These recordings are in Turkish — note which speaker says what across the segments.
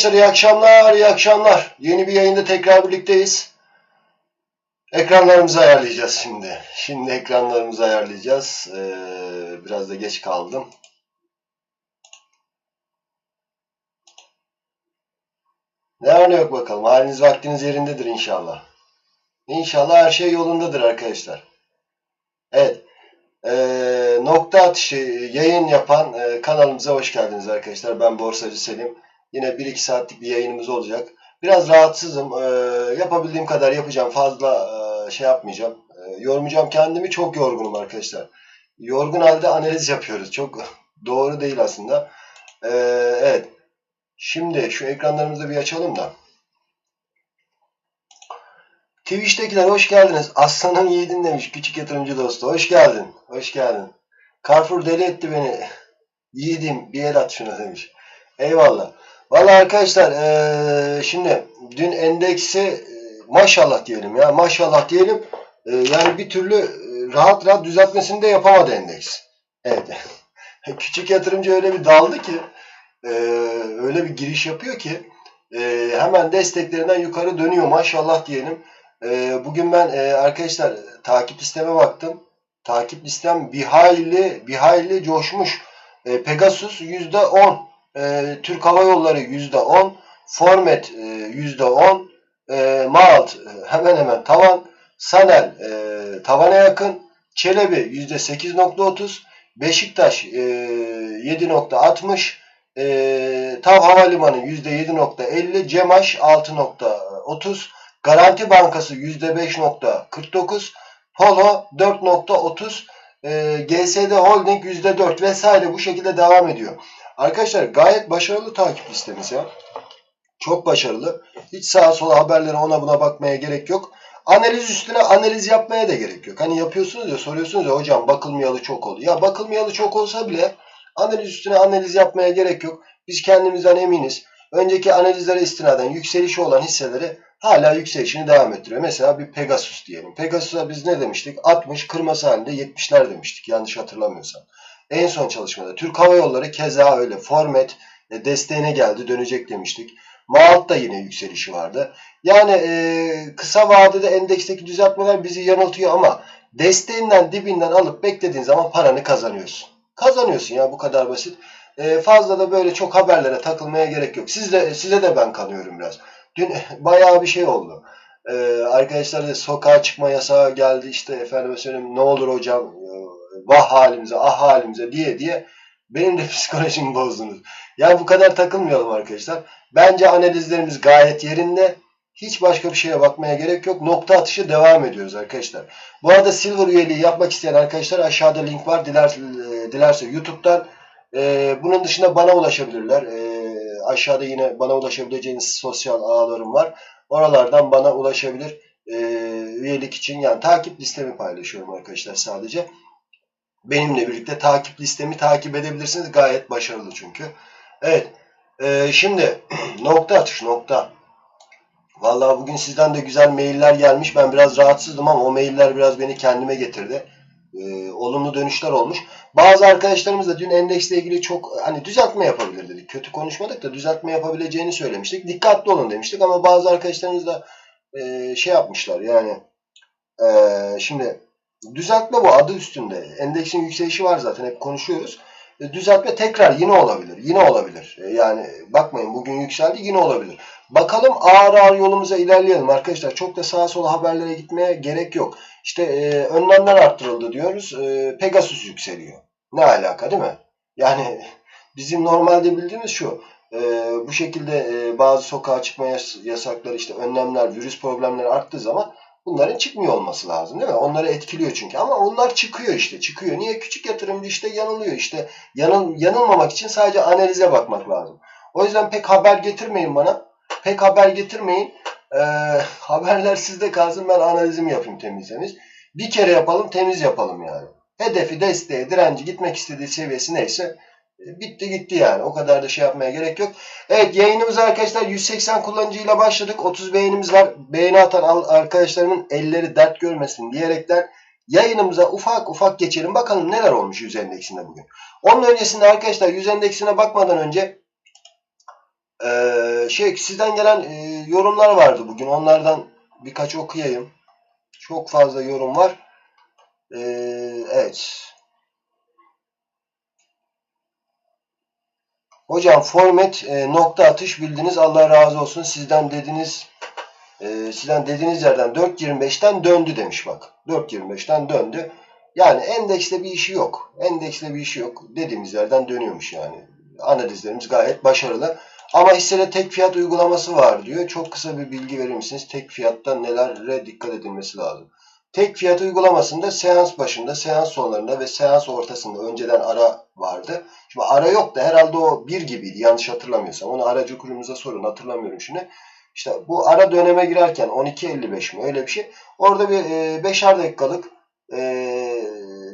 Speaker 1: Arkadaşlar iyi akşamlar, iyi akşamlar. Yeni bir yayında tekrar birlikteyiz. Ekranlarımızı ayarlayacağız şimdi. Şimdi ekranlarımızı ayarlayacağız. Ee, biraz da geç kaldım. Ne var ne yok bakalım. Haliniz vaktiniz yerindedir inşallah. İnşallah her şey yolundadır arkadaşlar. Evet. Ee, nokta atışı yayın yapan e, kanalımıza hoş geldiniz arkadaşlar. Ben Borsacı Selim. Yine 1-2 saatlik bir yayınımız olacak. Biraz rahatsızım. Ee, yapabildiğim kadar yapacağım. Fazla e, şey yapmayacağım. E, yormayacağım kendimi. Çok yorgunum arkadaşlar. Yorgun halde analiz yapıyoruz. Çok doğru değil aslında. Ee, evet. Şimdi şu ekranlarımızı bir açalım da. Twitch'tekiler hoş geldiniz. Aslanım yiğidin demiş küçük yatırımcı dostu. Hoş geldin. Hoş geldin. Carrefour deli etti beni. Yiğidim bir el at şuna demiş. Eyvallah. Valla arkadaşlar ee, şimdi dün endeksi e, maşallah diyelim ya maşallah diyelim e, yani bir türlü e, rahat rahat düzeltmesini de yapamadı endeks. Evet. Küçük yatırımcı öyle bir daldı ki e, öyle bir giriş yapıyor ki e, hemen desteklerinden yukarı dönüyor maşallah diyelim. E, bugün ben e, arkadaşlar takip listeme baktım. Takip listem bir hayli bir hayli coşmuş. E, Pegasus %10 e, Türk Hava Yolları %10, Formet e, %10, e, Malt e, hemen hemen tavan, Sanel e, tavana yakın, Çelebi %8.30, Beşiktaş e, 7.60, e, Tav Havalimanı %7.50, Cemaş 6.30, Garanti Bankası %5.49, Polo 4.30, e, GSD Holding %4 vesaire bu şekilde devam ediyor. Arkadaşlar gayet başarılı takip listemiz ya. Çok başarılı. Hiç sağa sola haberlere ona buna bakmaya gerek yok. Analiz üstüne analiz yapmaya da gerek yok. Hani yapıyorsunuz ya soruyorsunuz ya hocam bakılmayalı çok oldu. Ya bakılmayalı çok olsa bile analiz üstüne analiz yapmaya gerek yok. Biz kendimizden eminiz. Önceki analizlere istinaden yükselişi olan hisseleri hala yükselişini devam ettiriyor. Mesela bir Pegasus diyelim. Pegasus'a biz ne demiştik? 60 kırması halinde 70'ler demiştik yanlış hatırlamıyorsam. En son çalışmada. Türk Hava Yolları keza öyle. Formet e, desteğine geldi dönecek demiştik. Malt da yine yükselişi vardı. Yani e, kısa vadede endeksteki düzeltmeler bizi yanıltıyor ama desteğinden dibinden alıp beklediğin zaman paranı kazanıyorsun. Kazanıyorsun ya bu kadar basit. E, fazla da böyle çok haberlere takılmaya gerek yok. Siz de, size de ben kanıyorum biraz. Dün bayağı bir şey oldu. Ee, arkadaşlar da sokağa çıkma yasağı geldi işte efendime söyleyeyim ne olur hocam vah halimize ah halimize diye diye benim de psikolojimi bozdunuz. Yani bu kadar takılmayalım arkadaşlar. Bence analizlerimiz gayet yerinde. Hiç başka bir şeye bakmaya gerek yok. Nokta atışı devam ediyoruz arkadaşlar. Bu arada Silver üyeliği yapmak isteyen arkadaşlar aşağıda link var. Diler, dilerse YouTube'dan. Ee, bunun dışında bana ulaşabilirler. Ee, aşağıda yine bana ulaşabileceğiniz sosyal ağlarım var. Oralardan bana ulaşabilir. Ee, üyelik için yani takip listemi paylaşıyorum arkadaşlar sadece benimle birlikte takip listemi takip edebilirsiniz. Gayet başarılı çünkü. Evet. E, şimdi nokta atış nokta. Vallahi bugün sizden de güzel mailler gelmiş. Ben biraz rahatsızdım ama o mailler biraz beni kendime getirdi. E, olumlu dönüşler olmuş. Bazı arkadaşlarımız da dün endeksle ilgili çok hani düzeltme yapabilir dedik. Kötü konuşmadık da düzeltme yapabileceğini söylemiştik. Dikkatli olun demiştik ama bazı arkadaşlarımız da e, şey yapmışlar yani e, şimdi Düzeltme bu adı üstünde. Endeksin yükselişi var zaten hep konuşuyoruz. E, düzeltme tekrar yine olabilir. Yine olabilir. E, yani bakmayın bugün yükseldi yine olabilir. Bakalım ağır ağır yolumuza ilerleyelim arkadaşlar. Çok da sağa sola haberlere gitmeye gerek yok. İşte e, önlemler arttırıldı diyoruz. E, Pegasus yükseliyor. Ne alaka değil mi? Yani bizim normalde bildiğimiz şu. E, bu şekilde e, bazı sokağa çıkma yasakları işte önlemler, virüs problemleri arttığı zaman bunların çıkmıyor olması lazım değil mi? Onları etkiliyor çünkü ama onlar çıkıyor işte çıkıyor. Niye? Küçük yatırımcı işte yanılıyor işte. Yanıl, yanılmamak için sadece analize bakmak lazım. O yüzden pek haber getirmeyin bana. Pek haber getirmeyin. Ee, haberler sizde kalsın ben analizimi yapayım temizlemiz. Bir kere yapalım temiz yapalım yani. Hedefi, desteği, direnci gitmek istediği seviyesi neyse Bitti gitti yani. O kadar da şey yapmaya gerek yok. Evet yayınımız arkadaşlar 180 kullanıcıyla başladık. 30 beğenimiz var. Beğeni atan arkadaşlarımın elleri dert görmesin diyerekten yayınımıza ufak ufak geçelim. Bakalım neler olmuş yüz endeksinde bugün. Onun öncesinde arkadaşlar yüz endeksine bakmadan önce Ee, şey sizden gelen e, yorumlar vardı bugün. Onlardan birkaç okuyayım. Çok fazla yorum var. Ee, evet. Hocam format e, nokta atış bildiniz. Allah razı olsun. Sizden dediniz e, sizden dediğiniz yerden 4.25'ten döndü demiş bak. 4.25'ten döndü. Yani endekste bir işi yok. Endekste bir işi yok. Dediğimiz yerden dönüyormuş yani. Analizlerimiz gayet başarılı. Ama hissede tek fiyat uygulaması var diyor. Çok kısa bir bilgi verir misiniz? Tek fiyatta nelere dikkat edilmesi lazım? Tek fiyat uygulamasında seans başında, seans sonlarında ve seans ortasında önceden ara vardı. Şimdi ara yok da herhalde o bir gibiydi yanlış hatırlamıyorsam. Onu aracı kurumuza sorun hatırlamıyorum şimdi. İşte bu ara döneme girerken 12.55 mi öyle bir şey. Orada bir e, 5'er dakikalık e,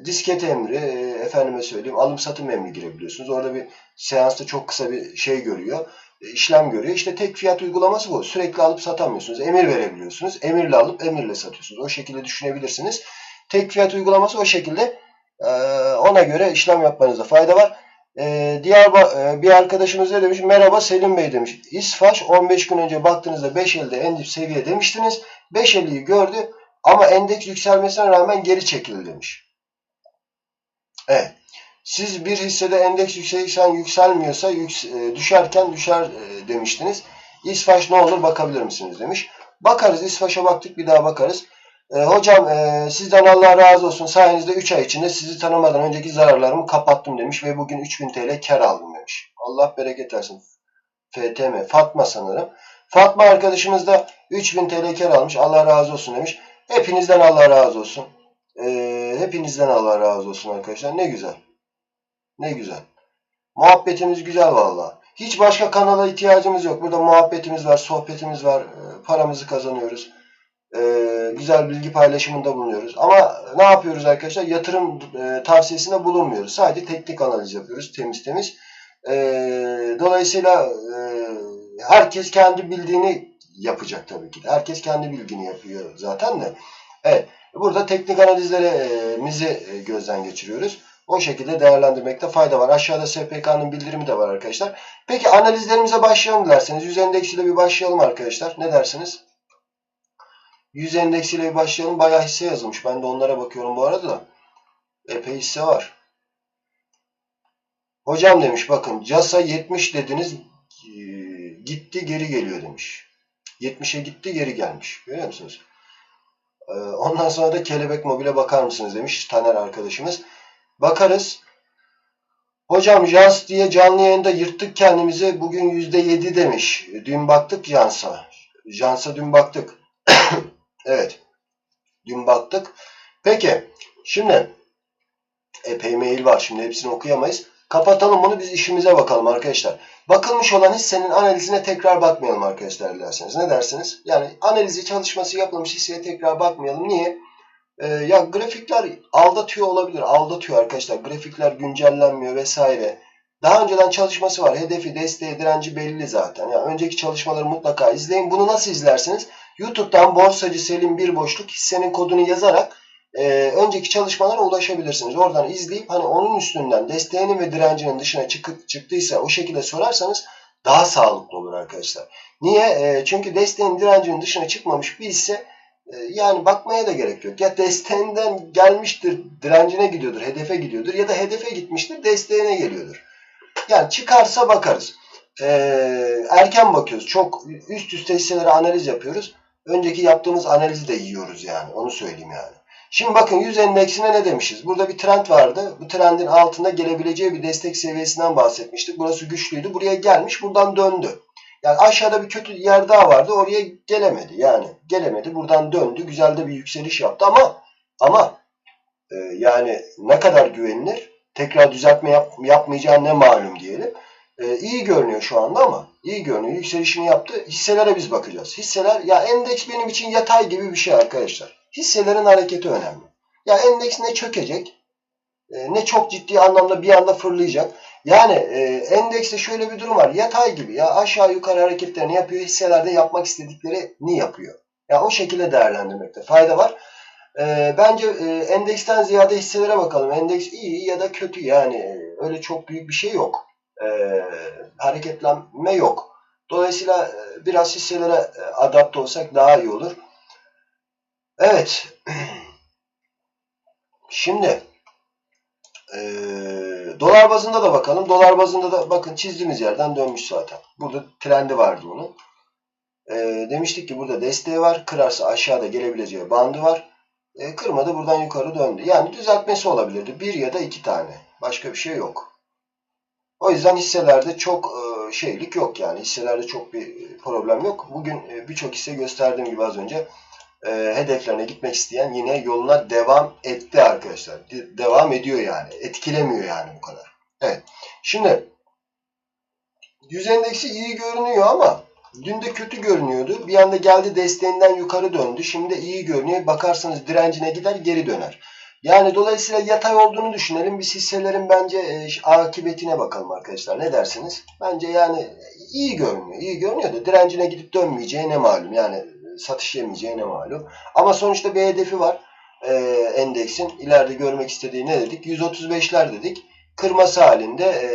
Speaker 1: disket emri, e, efendime söyleyeyim alım satım emri girebiliyorsunuz. Orada bir seansta çok kısa bir şey görüyor e, işlem görüyor. İşte tek fiyat uygulaması bu. Sürekli alıp satamıyorsunuz. Emir verebiliyorsunuz. Emirle alıp emirle satıyorsunuz. O şekilde düşünebilirsiniz. Tek fiyat uygulaması o şekilde e, ona göre işlem yapmanızda fayda var. E, diğer bir arkadaşımız ne demiş? Merhaba Selim Bey demiş. İsfaş 15 gün önce baktığınızda 5.50'de en dip seviye demiştiniz. 5.50'yi gördü ama endeks yükselmesine rağmen geri çekildi demiş. Evet. Siz bir hissede endeks yükselirken yükselmiyorsa yüks e, düşerken düşer e, demiştiniz. İsfaş ne olur bakabilir misiniz demiş. Bakarız İsfaş'a baktık bir daha bakarız. E, hocam e, sizden Allah razı olsun sayenizde 3 ay içinde sizi tanımadan önceki zararlarımı kapattım demiş ve bugün 3000 TL kar aldım demiş. Allah bereket versin. FTM Fatma sanırım. Fatma arkadaşımız da 3000 TL kar almış. Allah razı olsun demiş. Hepinizden Allah razı olsun. E, hepinizden Allah razı olsun arkadaşlar. Ne güzel. Ne güzel. Muhabbetimiz güzel valla. Hiç başka kanala ihtiyacımız yok. Burada muhabbetimiz var, sohbetimiz var. E, paramızı kazanıyoruz. E, güzel bilgi paylaşımında bulunuyoruz. Ama ne yapıyoruz arkadaşlar? Yatırım e, tavsiyesinde bulunmuyoruz. Sadece teknik analiz yapıyoruz. Temiz temiz. dolayısıyla herkes kendi bildiğini yapacak tabii ki. Herkes kendi bilgini yapıyor zaten de. Evet. Burada teknik analizlerimizi gözden geçiriyoruz. O şekilde değerlendirmekte fayda var. Aşağıda SPK'nın bildirimi de var arkadaşlar. Peki analizlerimize başlayalım dilerseniz. Yüz endeksiyle bir başlayalım arkadaşlar. Ne dersiniz? Yüz endeksiyle bir başlayalım. Bayağı hisse yazılmış. Ben de onlara bakıyorum bu arada da. Epey hisse var. Hocam demiş bakın CASA 70 dediniz gitti geri geliyor demiş. 70'e gitti geri gelmiş. Görüyor musunuz? Ondan sonra da kelebek mobile bakar mısınız demiş Taner arkadaşımız. Bakarız. Hocam Jans diye canlı yayında yırttık kendimizi. Bugün %7 demiş. Dün baktık Jans'a. Jans'a dün baktık. evet. Dün baktık. Peki. Şimdi epey mail var. Şimdi hepsini okuyamayız. Kapatalım bunu biz işimize bakalım arkadaşlar. Bakılmış olan hissenin analizine tekrar bakmayalım arkadaşlar dilerseniz. Ne dersiniz? Yani analizi çalışması yapılmış hisseye tekrar bakmayalım. Niye? E, ya grafikler aldatıyor olabilir. Aldatıyor arkadaşlar. Grafikler güncellenmiyor vesaire. Daha önceden çalışması var. Hedefi, desteği, direnci belli zaten. Yani önceki çalışmaları mutlaka izleyin. Bunu nasıl izlersiniz? YouTube'dan borsacı Selim bir boşluk hissenin kodunu yazarak e, önceki çalışmalara ulaşabilirsiniz. Oradan izleyip hani onun üstünden desteğinin ve direncinin dışına çıkıp çıktıysa o şekilde sorarsanız daha sağlıklı olur arkadaşlar. Niye? E, çünkü desteğin direncinin dışına çıkmamış bir hisse yani bakmaya da gerek yok. Ya desteğinden gelmiştir, direncine gidiyordur, hedefe gidiyordur ya da hedefe gitmiştir, desteğine geliyordur. Yani çıkarsa bakarız. Ee, erken bakıyoruz. Çok üst üste hisselere analiz yapıyoruz. Önceki yaptığımız analizi de yiyoruz yani. Onu söyleyeyim yani. Şimdi bakın 100 endeksine ne demişiz? Burada bir trend vardı. Bu trendin altında gelebileceği bir destek seviyesinden bahsetmiştik. Burası güçlüydü. Buraya gelmiş. Buradan döndü. Yani aşağıda bir kötü yer daha vardı. Oraya gelemedi. Yani gelemedi. Buradan döndü. Güzel de bir yükseliş yaptı ama ama e, yani ne kadar güvenilir? Tekrar düzeltme yap, yapmayacağı ne malum diyelim. E, iyi görünüyor şu anda ama iyi görünüyor. Yükselişini yaptı. Hisselere biz bakacağız. Hisseler ya endeks benim için yatay gibi bir şey arkadaşlar. Hisselerin hareketi önemli. Ya endeks ne çökecek e, ne çok ciddi anlamda bir anda fırlayacak. Yani e, endekste şöyle bir durum var. Yatay gibi ya aşağı yukarı hareketlerini yapıyor. Hisselerde yapmak istediklerini yapıyor. Ya yani o şekilde değerlendirmekte fayda var. E, bence e, endeksten ziyade hisselere bakalım. Endeks iyi ya da kötü yani öyle çok büyük bir şey yok. E, hareketlenme yok. Dolayısıyla e, biraz hisselere e, adapte olsak daha iyi olur. Evet. Şimdi e, dolar bazında da bakalım. Dolar bazında da bakın çizdiğimiz yerden dönmüş zaten. Burada trendi vardı bunun. E, demiştik ki burada desteği var. Kırarsa aşağıda gelebileceği bandı var. E, kırmadı buradan yukarı döndü. Yani düzeltmesi olabilirdi. Bir ya da iki tane. Başka bir şey yok. O yüzden hisselerde çok e, şeylik yok yani. Hisselerde çok bir problem yok. Bugün e, birçok hisse gösterdiğim gibi az önce e, hedeflerine gitmek isteyen yine yoluna devam etti arkadaşlar. De devam ediyor yani. Etkilemiyor yani bu kadar. Evet. Şimdi yüz endeksi iyi görünüyor ama dün de kötü görünüyordu. Bir anda geldi desteğinden yukarı döndü. Şimdi iyi görünüyor. Bakarsanız direncine gider geri döner. Yani dolayısıyla yatay olduğunu düşünelim. Biz hisselerin bence e, akıbetine bakalım arkadaşlar. Ne dersiniz? Bence yani iyi görünüyor. İyi görünüyor da direncine gidip dönmeyeceği ne malum. Yani satış yemeyeceği ne malum. Ama sonuçta bir hedefi var. E, endeksin ileride görmek istediği ne dedik? 135'ler dedik. Kırması halinde e,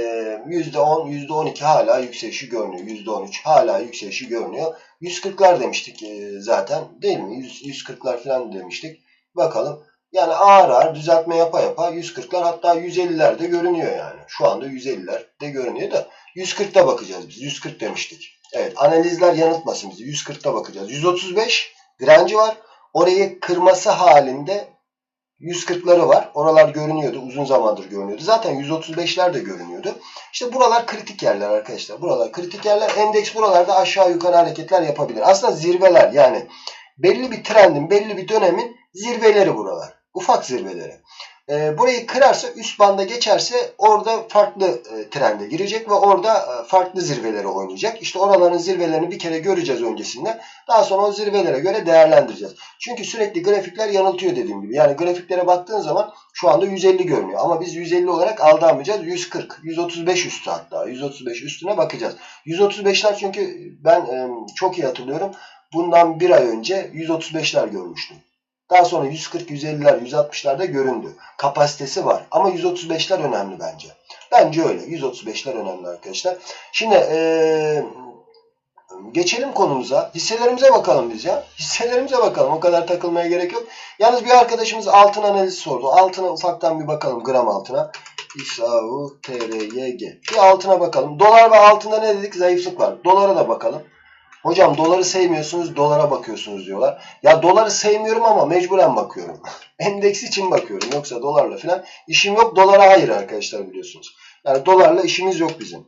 Speaker 1: %10, %12 hala yükselişi görünüyor. %13 hala yükselişi görünüyor. 140'lar demiştik e, zaten değil mi? 100, 140'lar falan demiştik. Bakalım. Yani ağır ağır düzeltme yapa yapa 140'lar hatta 150'ler de görünüyor yani. Şu anda 150'ler de görünüyor da 140'ta bakacağız biz. 140 demiştik. Evet analizler yanıltmasın bizi. 140'ta bakacağız. 135 direnci var. Orayı kırması halinde 140'ları var. Oralar görünüyordu. Uzun zamandır görünüyordu. Zaten 135'ler de görünüyordu. İşte buralar kritik yerler arkadaşlar. Buralar kritik yerler. Endeks buralarda aşağı yukarı hareketler yapabilir. Aslında zirveler yani belli bir trendin, belli bir dönemin zirveleri buralar. Ufak zirveleri. E, burayı kırarsa üst banda geçerse orada farklı e, trende girecek ve orada e, farklı zirveleri oynayacak. İşte oraların zirvelerini bir kere göreceğiz öncesinde. Daha sonra o zirvelere göre değerlendireceğiz. Çünkü sürekli grafikler yanıltıyor dediğim gibi. Yani grafiklere baktığın zaman şu anda 150 görünüyor. Ama biz 150 olarak aldanmayacağız. 140, 135 üstü hatta. 135 üstüne bakacağız. 135'ler çünkü ben e, çok iyi hatırlıyorum. Bundan bir ay önce 135'ler görmüştüm. Daha sonra 140, 150'ler, 160'larda göründü. Kapasitesi var. Ama 135'ler önemli bence. Bence öyle. 135'ler önemli arkadaşlar. Şimdi ee, geçelim konumuza. Hisselerimize bakalım biz ya. Hisselerimize bakalım. O kadar takılmaya gerek yok. Yalnız bir arkadaşımız altın analizi sordu. Altına ufaktan bir bakalım gram altına. İSAU, TRYG. Bir altına bakalım. Dolar ve altında ne dedik? Zayıflık var. Dolara da bakalım. Hocam doları sevmiyorsunuz, dolara bakıyorsunuz diyorlar. Ya doları sevmiyorum ama mecburen bakıyorum. Endeks için bakıyorum. Yoksa dolarla falan işim yok. Dolara hayır arkadaşlar biliyorsunuz. Yani dolarla işimiz yok bizim.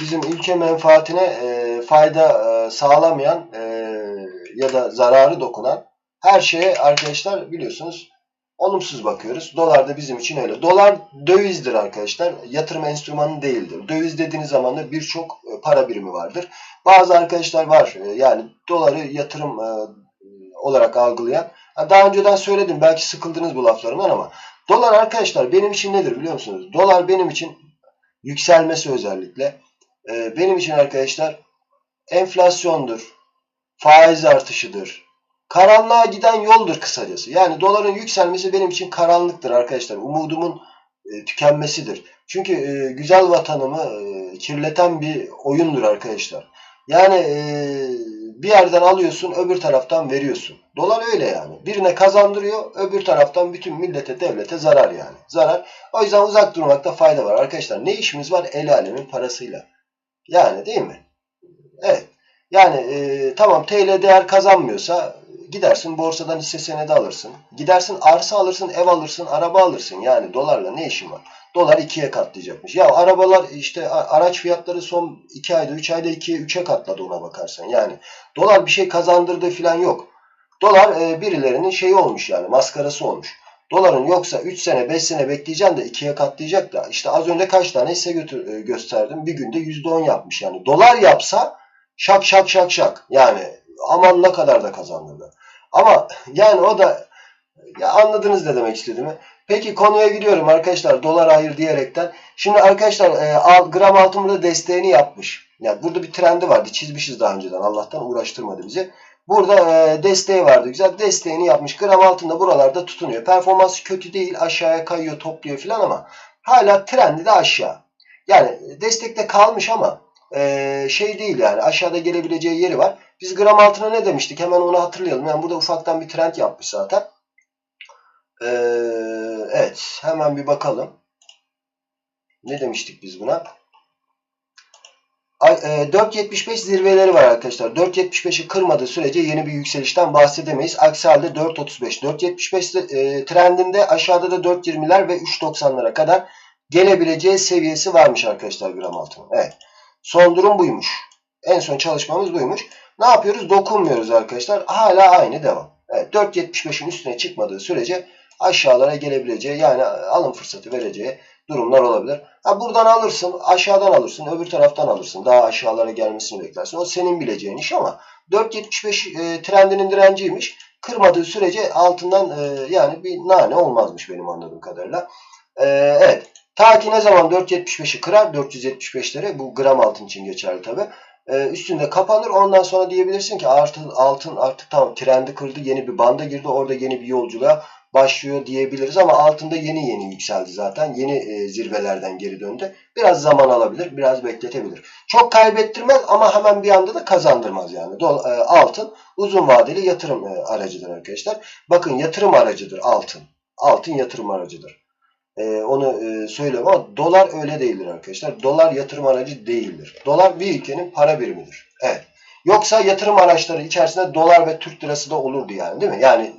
Speaker 1: Bizim ülke menfaatine e, fayda e, sağlamayan e, ya da zararı dokunan her şeye arkadaşlar biliyorsunuz olumsuz bakıyoruz. Dolar da bizim için öyle. Dolar dövizdir arkadaşlar. Yatırım enstrümanı değildir. Döviz dediğiniz zaman da birçok e, para birimi vardır. Bazı arkadaşlar var e, yani doları yatırım e, olarak algılayan. Daha önceden söyledim belki sıkıldınız bu laflarımdan ama dolar arkadaşlar benim için nedir biliyor musunuz? Dolar benim için yükselmesi özellikle benim için arkadaşlar enflasyondur, faiz artışıdır, karanlığa giden yoldur kısacası. Yani doların yükselmesi benim için karanlıktır arkadaşlar. Umudumun e, tükenmesidir. Çünkü e, güzel vatanımı e, kirleten bir oyundur arkadaşlar. Yani e, bir yerden alıyorsun öbür taraftan veriyorsun. Dolar öyle yani. Birine kazandırıyor öbür taraftan bütün millete devlete zarar yani. Zarar. O yüzden uzak durmakta fayda var. Arkadaşlar ne işimiz var el alemin parasıyla. Yani değil mi? Evet. Yani e, tamam TL değer kazanmıyorsa gidersin borsadan hisse senedi alırsın. Gidersin arsa alırsın, ev alırsın, araba alırsın. Yani dolarla ne işin var? Dolar ikiye katlayacakmış. Ya arabalar işte araç fiyatları son 2 ayda 3 ayda 2'ye 3'e katladı ona bakarsan. Yani dolar bir şey kazandırdığı falan yok. Dolar e, birilerinin şeyi olmuş yani maskarası olmuş. Doların yoksa 3 sene 5 sene bekleyeceksin de 2'ye katlayacak da işte az önce kaç tane hisse götür, e, gösterdim. Bir günde %10 yapmış yani. Dolar yapsa şak şak şak şak yani aman ne kadar da kazandırdı. Ama yani o da ya anladınız ne demek istediğimi. Peki konuya gidiyorum arkadaşlar dolar hayır diyerekten. Şimdi arkadaşlar e, al, gram altın burada desteğini yapmış. Yani burada bir trendi vardı çizmişiz daha önceden Allah'tan uğraştırmadı bizi. Burada e, desteği vardı güzel desteğini yapmış. Gram altında buralarda tutunuyor. Performansı kötü değil aşağıya kayıyor topluyor filan ama hala trendi de aşağı. Yani destekte kalmış ama e, şey değil yani aşağıda gelebileceği yeri var. Biz gram altına ne demiştik? Hemen onu hatırlayalım. Yani burada ufaktan bir trend yapmış zaten. Ee, evet hemen bir bakalım. Ne demiştik biz buna? Ay- e, 4.75 zirveleri var arkadaşlar. 4.75'i kırmadığı sürece yeni bir yükselişten bahsedemeyiz. Aksi halde 4.35. 4.75 e, trendinde aşağıda da 4.20'ler ve 3.90'lara kadar gelebileceği seviyesi varmış arkadaşlar gram altının. Evet. Son durum buymuş. En son çalışmamız buymuş. Ne yapıyoruz? Dokunmuyoruz arkadaşlar. Hala aynı devam. Evet, 4.75'in üstüne çıkmadığı sürece aşağılara gelebileceği yani alım fırsatı vereceği durumlar olabilir. Ha buradan alırsın, aşağıdan alırsın, öbür taraftan alırsın. Daha aşağılara gelmesini beklersin. O senin bileceğin iş ama 4.75 e, trendinin direnciymiş. Kırmadığı sürece altından e, yani bir nane olmazmış benim anladığım kadarıyla. E, evet. Ta ki ne zaman 4.75'i kırar 475'leri bu gram altın için geçerli tabi. Ee, üstünde kapanır ondan sonra diyebilirsin ki altın, altın artık tamam trendi kırdı yeni bir banda girdi orada yeni bir yolculuğa başlıyor diyebiliriz ama altında yeni yeni yükseldi zaten yeni e, zirvelerden geri döndü. Biraz zaman alabilir biraz bekletebilir. Çok kaybettirmez ama hemen bir anda da kazandırmaz yani. Dol, e, altın uzun vadeli yatırım e, aracıdır arkadaşlar. Bakın yatırım aracıdır altın. Altın yatırım aracıdır. Ee, onu e, söyleyeyim ama dolar öyle değildir arkadaşlar. Dolar yatırım aracı değildir. Dolar bir ülkenin para birimidir. Evet. Yoksa yatırım araçları içerisinde dolar ve Türk lirası da olurdu yani değil mi? Yani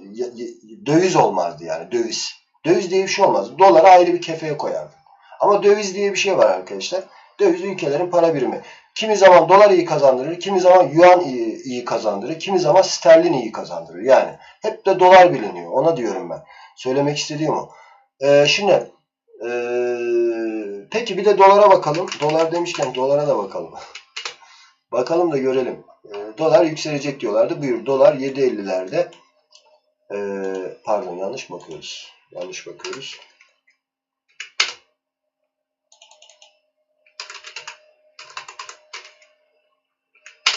Speaker 1: döviz olmazdı yani döviz. Döviz diye bir şey olmaz. Doları ayrı bir kefeye koyardı. Ama döviz diye bir şey var arkadaşlar. Döviz ülkelerin para birimi. Kimi zaman dolar iyi kazandırır, kimi zaman yuan iyi, iyi kazandırır, kimi zaman sterlin iyi kazandırır. Yani hep de dolar biliniyor. Ona diyorum ben. Söylemek istediğim o. Ee, şimdi ee, peki bir de dolara bakalım. Dolar demişken dolara da bakalım. bakalım da görelim. Ee, dolar yükselecek diyorlardı. Buyur. Dolar 7.50'lerde. Ee, pardon yanlış bakıyoruz? Yanlış bakıyoruz.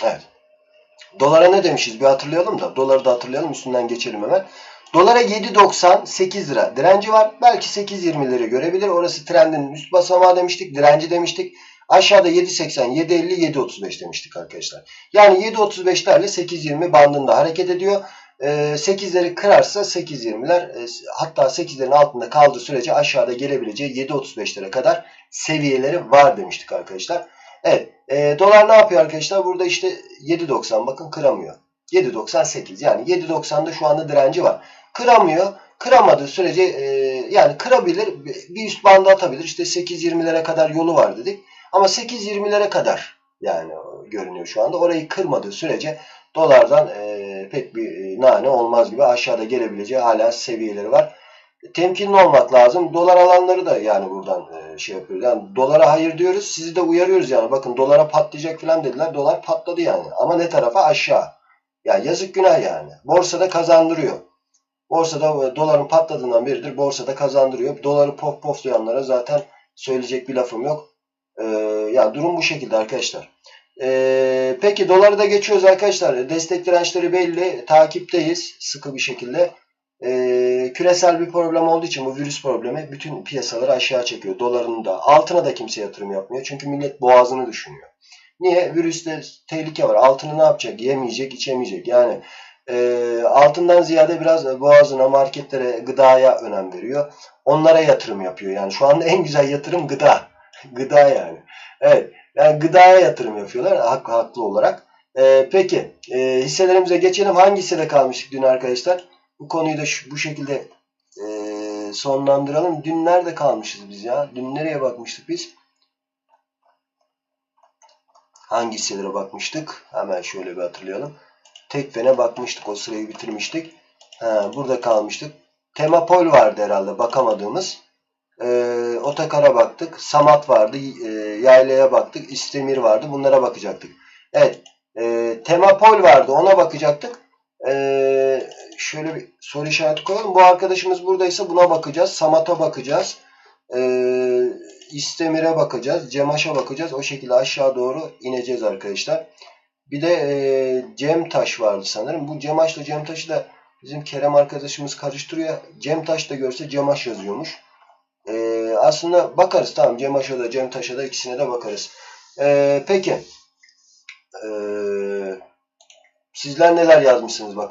Speaker 1: Evet. Dolara ne demişiz bir hatırlayalım da. Doları da hatırlayalım üstünden geçelim hemen. Dolara 7.98 lira direnci var. Belki 8.20'leri görebilir. Orası trendin üst basamağı demiştik. Direnci demiştik. Aşağıda 7.80, 7.50, 7.35 demiştik arkadaşlar. Yani 7.35'lerle 8.20 bandında hareket ediyor. 8'leri kırarsa 8.20'ler hatta 8'lerin altında kaldığı sürece aşağıda gelebileceği 7.35'lere kadar seviyeleri var demiştik arkadaşlar. Evet. E, dolar ne yapıyor arkadaşlar? Burada işte 7.90 bakın kıramıyor. 7.98 yani 7.90'da şu anda direnci var. Kıramıyor. Kıramadığı sürece e, yani kırabilir. Bir üst bandı atabilir. İşte 8.20'lere kadar yolu var dedik. Ama 8.20'lere kadar yani görünüyor şu anda. Orayı kırmadığı sürece dolardan e, pek bir e, nane olmaz gibi aşağıda gelebileceği hala seviyeleri var. Temkinli olmak lazım. Dolar alanları da yani buradan e, şey yapıyor. Yani dolara hayır diyoruz. Sizi de uyarıyoruz yani. Bakın dolara patlayacak falan dediler. Dolar patladı yani. Ama ne tarafa? Aşağı. Ya yazık günah yani. Borsada kazandırıyor. Borsada doların patladığından beridir borsada kazandırıyor. Doları pof poflayanlara zaten söyleyecek bir lafım yok. Ee, yani durum bu şekilde arkadaşlar. Ee, peki doları da geçiyoruz arkadaşlar. Destek dirençleri belli. Takipteyiz sıkı bir şekilde. Ee, küresel bir problem olduğu için bu virüs problemi bütün piyasaları aşağı çekiyor. Doların da. Altına da kimse yatırım yapmıyor. Çünkü millet boğazını düşünüyor. Niye? Virüste tehlike var. Altını ne yapacak? Yemeyecek, içemeyecek. Yani e, altından ziyade biraz boğazına, marketlere, gıdaya önem veriyor. Onlara yatırım yapıyor. Yani şu anda en güzel yatırım gıda. gıda yani. Evet. Yani gıdaya yatırım yapıyorlar hak, haklı olarak. E, peki e, hisselerimize geçelim. Hangi hissede kalmıştık dün arkadaşlar? Bu konuyu da şu, bu şekilde e, sonlandıralım. Dün nerede kalmışız biz ya? Dün nereye bakmıştık biz? Hangi hisselere bakmıştık? Hemen şöyle bir hatırlayalım. Tekfen'e bakmıştık. O sırayı bitirmiştik. Ha, burada kalmıştık. Temapol vardı herhalde bakamadığımız. Ee, Otakar'a baktık. Samat vardı. E, Yayla'ya baktık. İstemir vardı. Bunlara bakacaktık. Evet. E, Temapol vardı. Ona bakacaktık. E, şöyle bir soru işareti koyalım. Bu arkadaşımız buradaysa buna bakacağız. Samat'a bakacağız. Eee İstemir'e bakacağız. Cemaş'a bakacağız. O şekilde aşağı doğru ineceğiz arkadaşlar. Bir de e, Cem Taş vardı sanırım. Bu Cemaş'la Cem Taş'ı da bizim Kerem arkadaşımız karıştırıyor. Cem Taş da görse Cemaş yazıyormuş. E, aslında bakarız tamam Cemaş'a da Cem Taş'a da ikisine de bakarız. Ee, peki. Ee, sizler neler yazmışsınız bakalım.